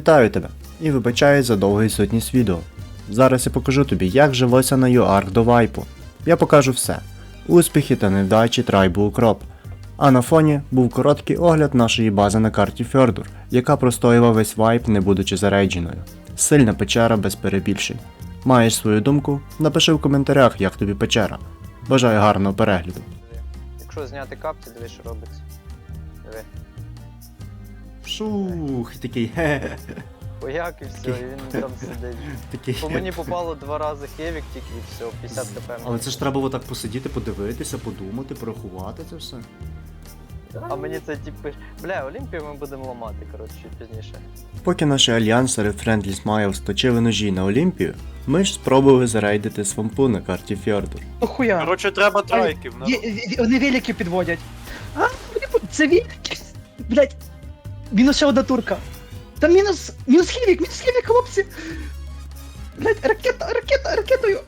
Вітаю тебе і вибачаю за довгий сутність відео. Зараз я покажу тобі, як жилося на UARC до вайпу. Я покажу все: успіхи та невдачі трайбу Укроп. А на фоні був короткий огляд нашої бази на карті Фьордур, яка простоювала весь вайп, не будучи зарейдженою. Сильна печера без перебільшень. Маєш свою думку? Напиши в коментарях, як тобі печера. Бажаю гарного перегляду. Якщо зняти капці, диви, що робиться. Диви. Шух, такий хе Бояк і все, і він там сидить. такий. По мені попало два рази хевік тільки і все, 50 кп. Але це ж треба було так посидіти, подивитися, подумати, порахувати це все. А мені це типу. Бля, Олімпію ми будемо ламати, коротше, чуть пізніше. Поки наші альянсери Friendly Smiles точили ножі на Олімпію, ми ж спробували зарейдити свампу на карті Фьордур. Ну хуя. Коротше, треба трайків. Є- є- Вони велики підводять. А, вони по- це велики. Блять. Мінус ще одна турка. Там мінус. Мінус хівік, мінус хівік, хлопці. Блять, ракета, ракета, ракетою.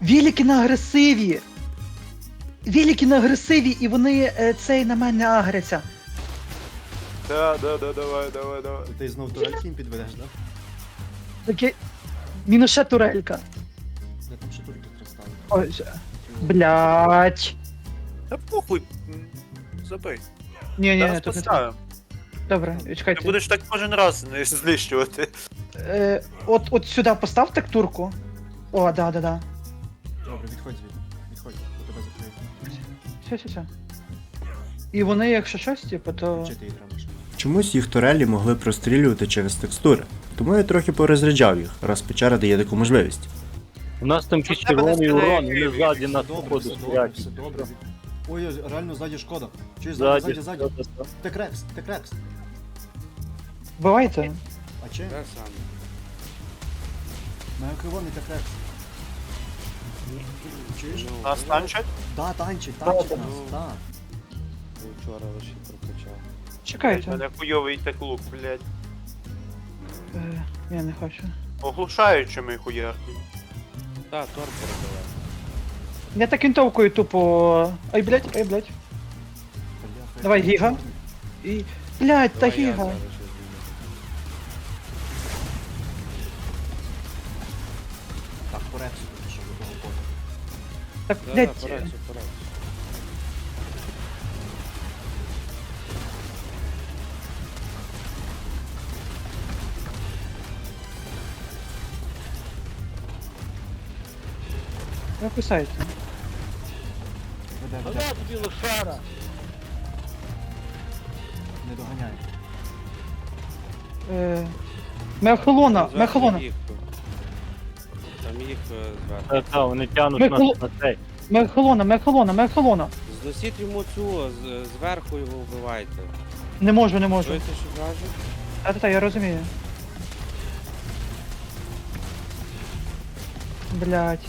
Велики на агресиві. Велики на агресиві, і вони е, цей на мене агряться. Да, да, да, давай, давай, давай. Ти знов турельки їм підведеш, так? Таке. Мінус ще турелька. Я там ще турки розставили. Ой, ще. Блять. Та похуй. Забий. Ні, ні, Зараз ні, тут не так. поставимо. Добре, Ти чекайте. будеш так кожен раз не знищувати. Е, от, от сюди постав так турку. О, да, да, да. Добре, відходь звідти. Відходь, бо тебе закриють. Все, все, все. І вони, якщо щось, типу, то. Чомусь їх турелі могли прострілювати через текстури, тому я трохи порозряджав їх, раз печера дає таку можливість. У нас там якийсь червоний не урон, вони ззаді нас Все походу все стоять. все добре. Ой, ой, реально ззаді шкода. Чуєш, Ззаді, ззаді, ззаді. ззаді. Текрекс, текрекс. Бувайте. А чи? На кривоний текрекс. Чуєш? Нас танчать? Да, танчить, танчить Да, нас, да. Вчора лише прокачав. Чекайте. Мене хуйовий так лук, блядь. Е, я не хочу. Оглушаючими хуярки. Та, тор передавай. Я так вінтовкою тупо. Ай, блять, ай, блять. Давай, Гіга. І. Блять, та Давай я гіга. зараз щось зроблю. Так, по рексу пішов до того поля. Так, Да, да. Ви писайте. Веде, веде, біло шара! не доганяє. Е. Мехолона, Зверху мехолона. їх. Там їх е, зверху. Та, та, вони тянуть Ми нас на цей. Мехолона, мехолона, мехолона. Зносіть йому цю, з- зверху його вбивайте. Не можу, не можу. Чуєте, що кажуть? А та, я розумію. Блять.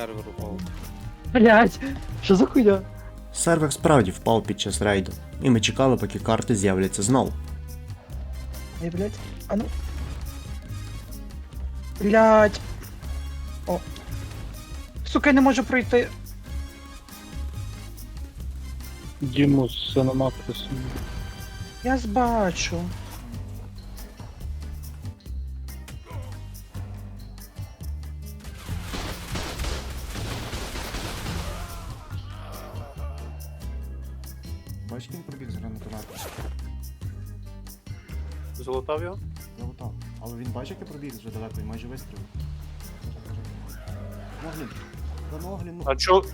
Сервер упав. Блять. Що за хуйня? Сервер справді впав під час рейду, і ми чекали, поки карти з'являться знову. Ай, блять. А ну. Блять. О. Сука, я не можу пройти. Дімус Сономакрис. Я збачу. Золотав його? Залутав. Але він бачить, як я пробіг вже далеко і майже вистрілив. Моглін. Да Моглін, ну. А чо?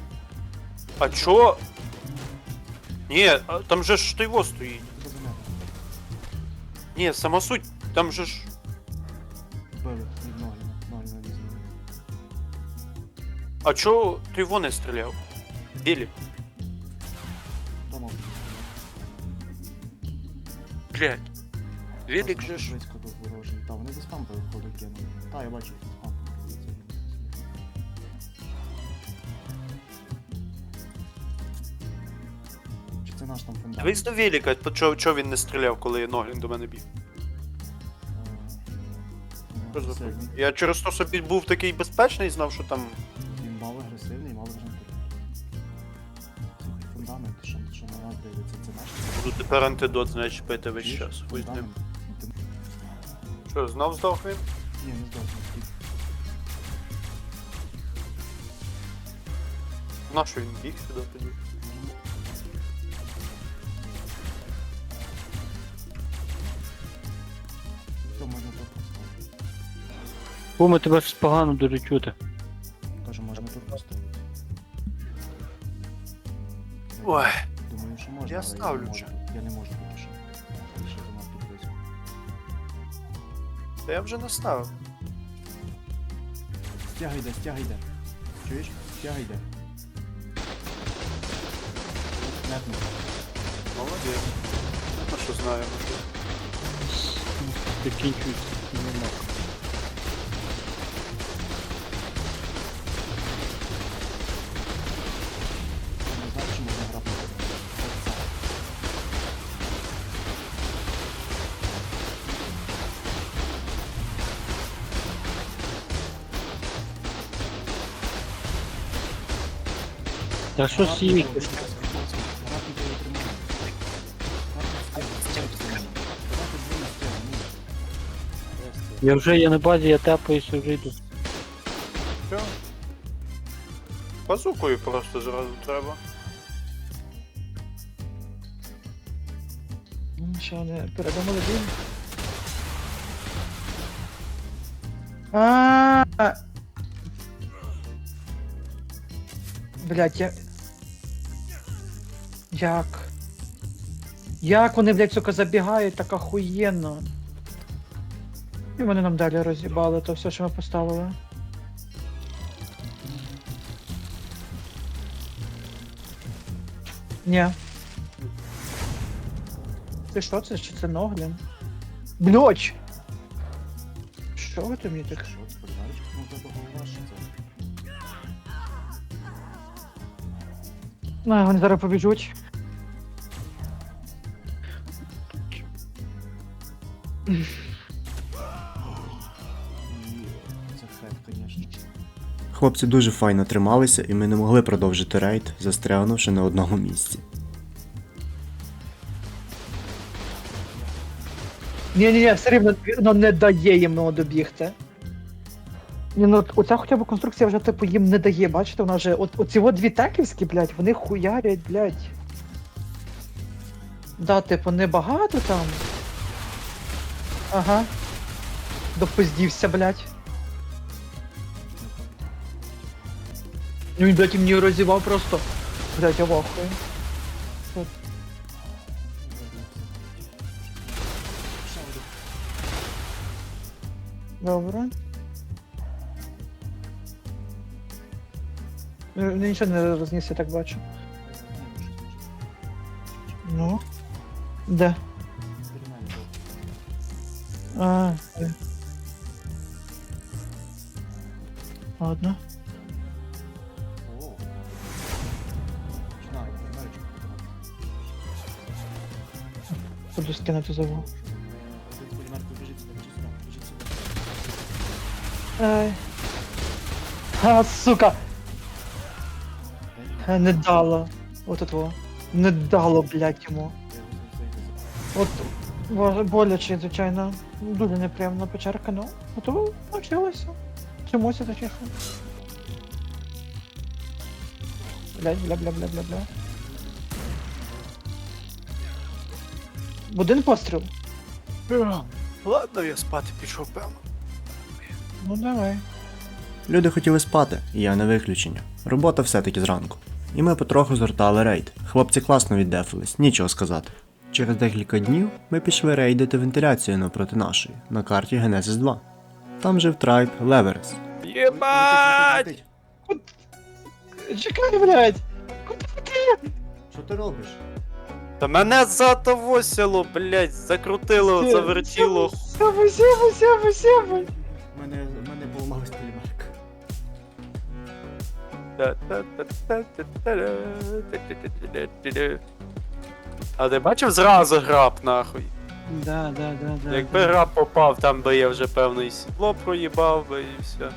А чо? Ні, а там же ж його стоїть. Що за мене? Ні, сама суть, там же ж. Вбили від Могліна. Могліна візьме. А чо ти його не стріляв? Білі. То Моглін. Блядь. Велик же ж. Близько до ворожий. Та, вони десь там виходу кинули. Та, я бачу, десь там. Чи це наш там фундамент? Дивись до Велика, то чо, чо він не стріляв, коли Ноглін до мене біг. Е, Що за агресивний. Я через те, що бі- був такий безпечний, знав, що там. Він мало агресивний, мало жантурний. Слухай, фундамент, що, що на нас дивиться, це наш. Буду тепер антидот, значить, пити весь час. Хуй з ним. Фундамент. Що, знов здох він? Ні, не здохне. На що він біг сюди тоді? Все, можна тут поставити. Куми, тебе щось погано дуже чути. Кажу, можна тут поставити. Ой. Думаю, що можна, Я але ставлю не можу. вже. Я не можу поки що. Та я вже наставив. Стягай йде, стягай йде. Чуєш? Стягай йде. Метну. Молодець. Ну що знаю, може. Закінчується. Не Я Та що сім'ї? Я вже є на базі, я тепаюся, вже йду. Що? Базукою просто зразу треба. Ну, Що не передумали він? А. Блять, я. Як? Як вони, блядь, сука, забігають так охуєнно. І вони нам далі роз'їбали то все, що ми поставили. Ні. Ти що це? Чи це Ноглін? Блять! Що ви там мені так? Що? Ну, тебе голова, що це? А, вони зараз побіжуть. Хлопці дуже файно трималися, і ми не могли продовжити рейд, застрягнувши на одному місці. Ні, ні, ні, все рівно воно не дає їм ну, добігти. Ні, ну оця хоча б конструкція вже типу їм не дає, бачите, вона вже. От оці от дві теківські, блядь, вони хуярять, блядь. Да, типу, небагато там. Ага. Допиздівся, блядь. Ну блядь, і мені розівав просто. Блядь, я вахую. Добре. Ну, Нічого не розніс, я так бачу. Ну. Де? А. Ладно. Буду скинути заву. Ай. А, сука! Не дало. От от во. Не дало, блядь, йому. От боже, боляче, звичайно. Дуже неприємна печерка, ну. А то навчилася. Чомусь точніше. Блядь, бля, бля, бля, бля, бля. Один постріл. Ладно, я спати пішов, певно. Ну давай. Люди хотіли спати, і я не виключення. Робота все-таки зранку. І ми потроху згортали рейд. Хлопці класно віддефились, нічого сказати. Через декілька днів ми пішли рейдити вентиляцію навпроти нашої на карті Genesis 2. Там жив трайб Леверес. Єбать! Чекай, блядь! Що ти робиш? Та мене затовосило, блять, закрутило, завертіло. Сяба, сяба, сяба! У мене, мене поламалась полімерка. А ти бачив зразу граб, нахуй? Да, да, да, да. Якби да. раб попав, там би я вже певно і сідло проїбав би і все.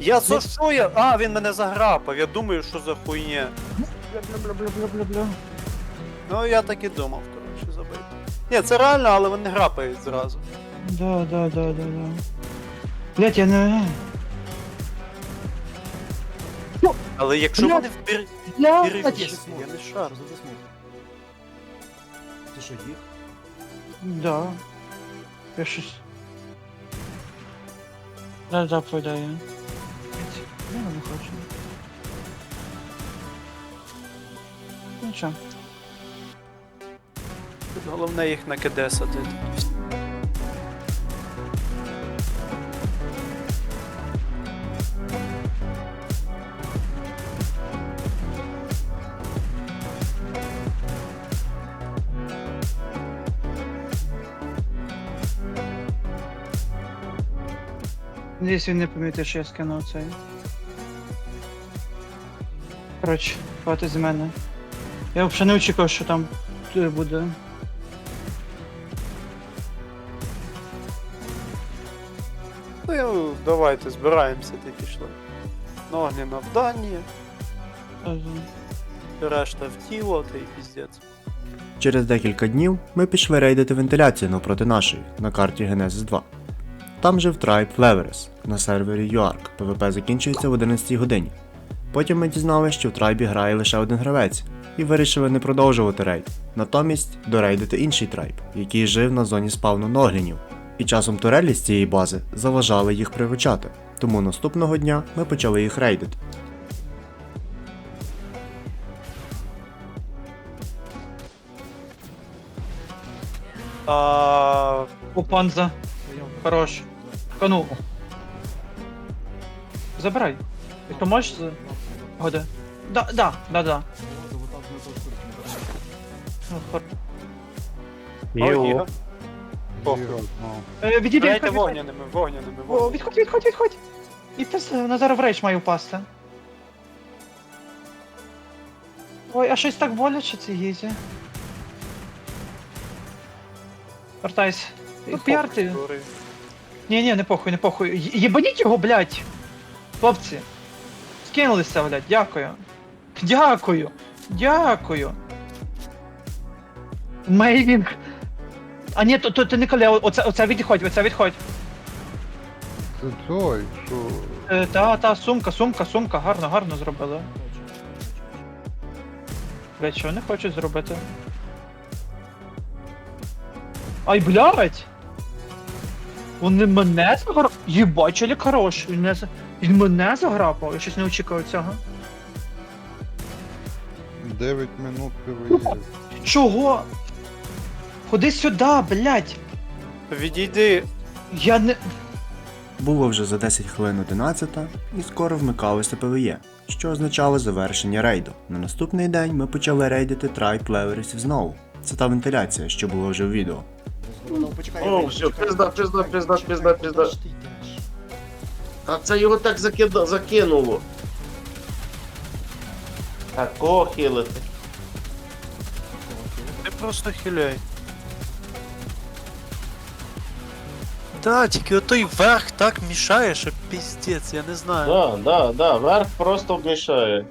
Я за що я? А, він мене заграпав, я думаю, що за хуйня. Бля-бля-бля-бля-бля-бля. Ну я так і думав, коротше, забити. Ні, це реально, але вони грапають зразу. Да, да, да, да, да. Блять, я не... Але якщо Бля. вони. Блять! перевісні, я не шарю. Ти що їх? Да. Я щось... Да, да, подаю. Я не хочу. Нічого. Головне їх накидесати. Надіюсь, він не помітив, що я скинув цей. Коротше, хватить з мене. Я взагалі не очікував, що там е, буде. Ну, давайте, збираємося, ти пішли. Ноги на вданні, Е, решта в тіло, та й піздець. Через декілька днів ми пішли рейдити вентиляцію навпроти нашої на карті Genesis 2. Там жив трайб Леверес на сервері UARC. ПВП закінчується в 11 годині. Потім ми дізналися, що в трайбі грає лише один гравець, і вирішили не продовжувати рейд. Натомість дорейдити інший трайб, який жив на зоні спавну Ноглінів. І часом турелі з цієї бази заважали їх приручати. Тому наступного дня ми почали їх рейдити. А, О, Кану. Забирай. Ти то можеш. Годи. Да, да, да, да. Ну, хор- Похуй. Е, Відійди, Дайте відходь, відходь. вогняними, вогняними, О, вогняними. відходь, відходь, відходь. І ти на зараз в рейдж маю впасти. Ой, а щось так боляче це їзі. Вертайся. Ну, піарти. Похуй, Ні, ні, не похуй, не похуй. Єбаніть його, блядь! Хлопці. Скинулися, блядь, дякую. Дякую. Дякую. Мейвінг. А ні, то, то ти не коли, оце, оце відходь, оце відходь. Це той, що. Е, та, та, сумка, сумка, сумка, гарно, гарно зробили. Блядь, що вони хочуть зробити? Ай, блядь! Вони мене заграв... Єбать, челік хорош. Він, мене... за- Він мене заграпав, я щось не очікував цього. 9 минут ПВЄ. Чого? Ходи сюди, блядь! Відійди. Я не. Було вже за 10 хвилин 11 і скоро вмикалося ПВЄ, що означало завершення рейду. На наступний день ми почали рейдити трайп леверісів знову. Це та вентиляція, що було вже в відео. О, все, пизда, пизда, пизда, пизда, пизда. А це його так закида... закинуло. Так, кого хилити? Ти просто хиляй. Да, тільки отой верх так мішає, що піздець, я не знаю. Да, да, да, верх просто вмішає.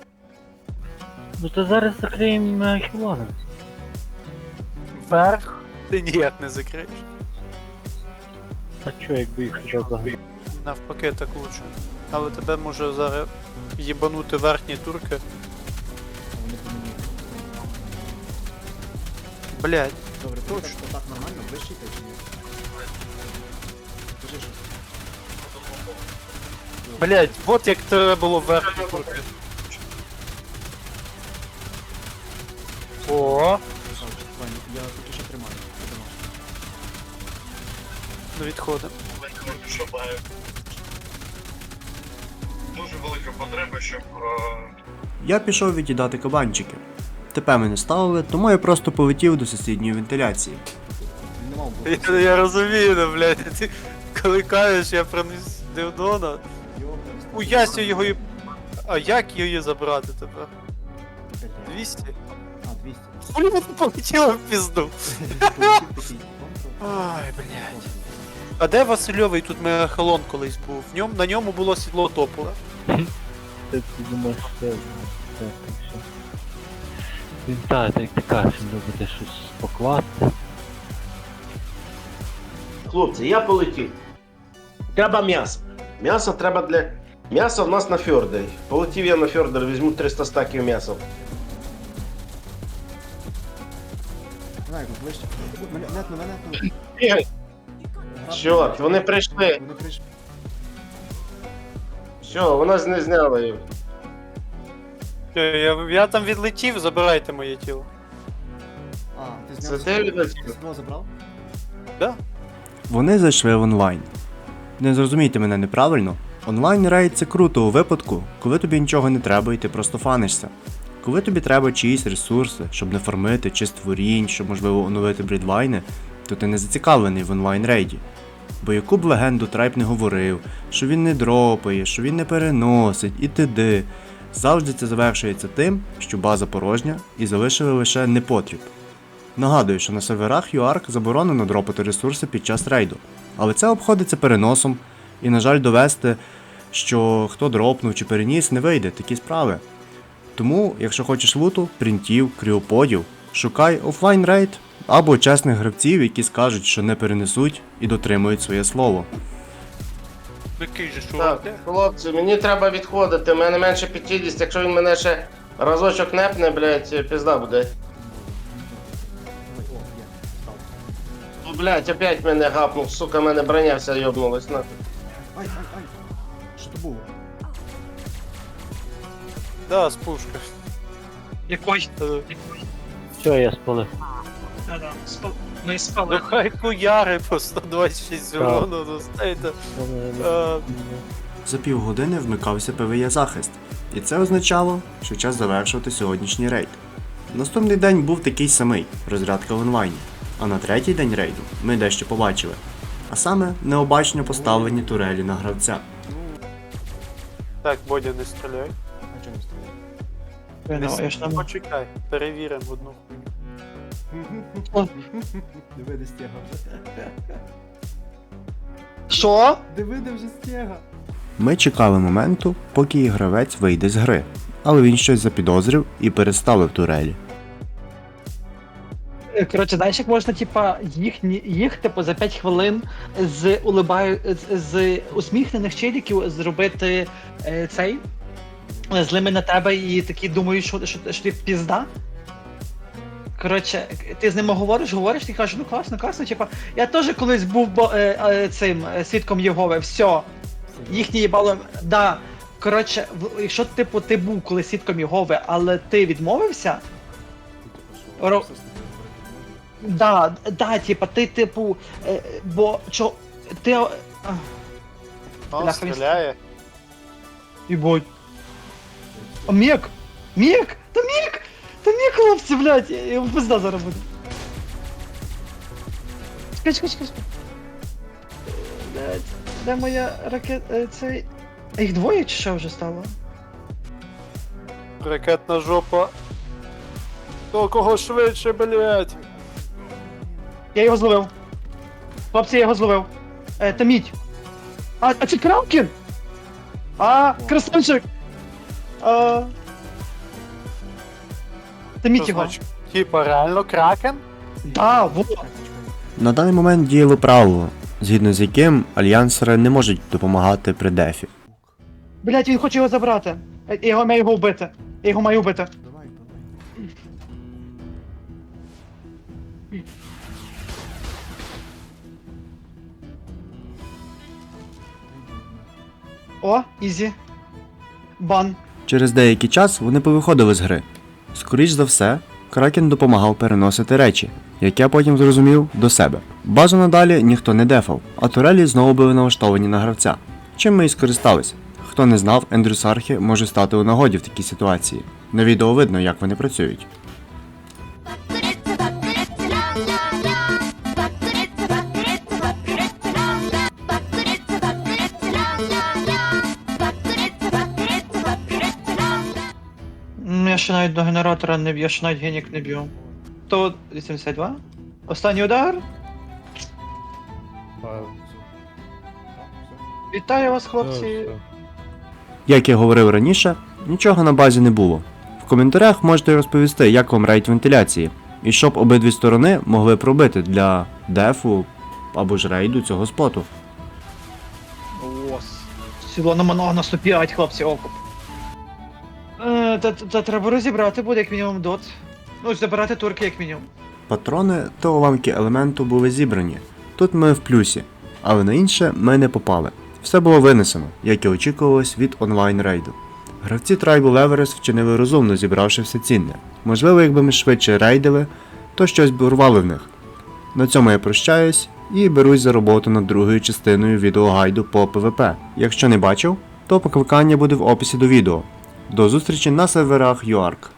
Ну то зараз закриємо е, хілони. Верх? Ти ніяк не закриєш. А чо, якби їх вже загрів? Навпаки, так лучше. Але тебе може зараз їбанути верхні турки. Блять. Добре, точно. Так нормально, вищий чи ні? Блять, от як треба було верхні турки. О, ну відходимо. Дуже велика потреба, щоб Я пішов від'їдати кабанчики. ТП ми не ставили, тому я просто полетів до сусідньої вентиляції. Я, я розумію, ну, блядь, ти коли кажеш, я приніс Девдона. У Ясю його і. А як її забрати тепер? 200? А, 200. Хули вона полетіла в пізду? Ай, блядь. А де Васильовий тут мегахалон колись був? В ньому, на ньому було сідло топола. Ти, ти думаєш, що це так, що. Він так, як ти кажеш, він любить щось покласти. Хлопці, я полетів. Треба м'ясо. М'ясо треба для. М'ясо в нас на фьордері. Полетів я на фьордер, візьму 300 стаків м'яса. Давай, ближче. Мене, мене, нетно. Бігай! Чорт, вони прийшли. Вони прийшли. Все, вона з- не зняла їх. Я, я, я там відлетів, забирайте моє тіло. А, ти Це зняв. ти відлетів? Знову забрав? Да? Вони зайшли в онлайн. Не зрозумійте мене неправильно. Онлайн рейд це круто у випадку, коли тобі нічого не треба і ти просто фанишся. Коли тобі треба чиїсь ресурси, щоб не фармити чи створінь, щоб можливо оновити брідвайни, то ти не зацікавлений в онлайн рейді. Бо яку б легенду Трайп не говорив, що він не дропає, що він не переносить і т.д. Завжди це завершується тим, що база порожня і залишили лише непотріб. Нагадую, що на серверах UARC заборонено дропати ресурси під час рейду, але це обходиться переносом, і, на жаль, довести, що хто дропнув чи переніс, не вийде такі справи. Тому, якщо хочеш луту, принтів, кріоподів, шукай офлайн рейд або чесних гравців, які скажуть, що не перенесуть і дотримують своє слово. Який же Так, чувак? хлопці, мені треба відходити. У мене менше 50, якщо він мене ще разочок непне, блядь, пізда буде. Ну, блядь, опять мене гапнув, сука, мене броня вся йобнулась. На. Ай, ай, ай! Що то було? Да, з пушки. Якой? Е, Все, я спалив. Да-да, спал... Ми Ну спали. хай хуяри по 126 Так. урону достайте. Е, За півгодини вмикався ПВЄ захист, і це означало, що час завершувати сьогоднішній рейд. Наступний день був такий самий розрядка в онлайні, а на третій день рейду ми дещо побачили. А саме необачно поставлені турелі на гравця. Так, Бодя, не стріляй. А чого не Ну, я ж. Почекай, перевіримо одну хуйню. Диви, де стяга вже. Що? Диви, де вже стяга. Ми чекали моменту, поки гравець вийде з гри, але він щось запідозрив і переставив турелі. Коротше, знаєш, як можна, типа, їхні, їх, типу, за 5 хвилин з улибаю, з, з усміхнених челіків зробити е, цей е, злими на тебе і такі думають, що, що, що ти пізда. Коротше, ти з ними говориш, говориш, ти кажеш, ну класно, класно, типа, я теж колись був бо, е, е, цим е, свідком Єгови, все. Їхні їбало. Да. Коротше, в- якщо типу ти був колись свідком Єгови, але ти відмовився, Ро- Да, да, типа, ти, типу, е, бо чо. Ти. а, Он Бляха, він стріляє. Ебать. А! Мік! Та Мік! Та Мік, хлопці, блядь, я його пизда зараз буде. Чекай, чекай, чекай. Е, Блядь, де моя ракета, цей... А їх двоє чи що вже стало? Ракетна жопа. До кого швидше, блядь. Я його зловив. Хлопці, я його зловив. Е, та мідь. А, а це Крамкін? А, красавчик! А... Мідь його. Типа реально кракен? Да, во. На даний момент діяло правило, згідно з яким альянсери не можуть допомагати при дефі. Блять, він хоче його забрати. Я його маю його вбити. Я його маю вбити. Давай, давай. О, ізі. Бан. Через деякий час вони повиходили з гри. Скоріш за все, Кракен допомагав переносити речі, як я потім зрозумів, до себе. Базу надалі ніхто не дефав, а турелі знову були налаштовані на гравця. Чим ми і скористалися. Хто не знав, Ендрюс Архі може стати у нагоді в такій ситуації. На відео видно, як вони працюють. Ще навіть до генератора не б'є, ще навіть генік не б'ю. 182. Останній удар. Вітаю вас, хлопці. Як я говорив раніше, нічого на базі не було. В коментарях можете розповісти, як вам рейд вентиляції, і щоб обидві сторони могли пробити для дефу або ж рейду цього споту. Ос. Сіло на монога на 105, хлопці, окуп. Е, та, та треба розібрати буде як мінімум дот. Ну, забирати турки як мінімум. Патрони та уламки елементу були зібрані. Тут ми в плюсі, але на інше ми не попали. Все було винесено, як і очікувалось від онлайн рейду. Гравці Tribal Everest вчинили розумно, зібравши все цінне. Можливо, якби ми швидше рейдили, то щось б урвали в них. На цьому я прощаюсь і берусь за роботу над другою частиною відеогайду по ПВП. Якщо не бачив, то покликання буде в описі до відео. До зустрічі на серверах UARK.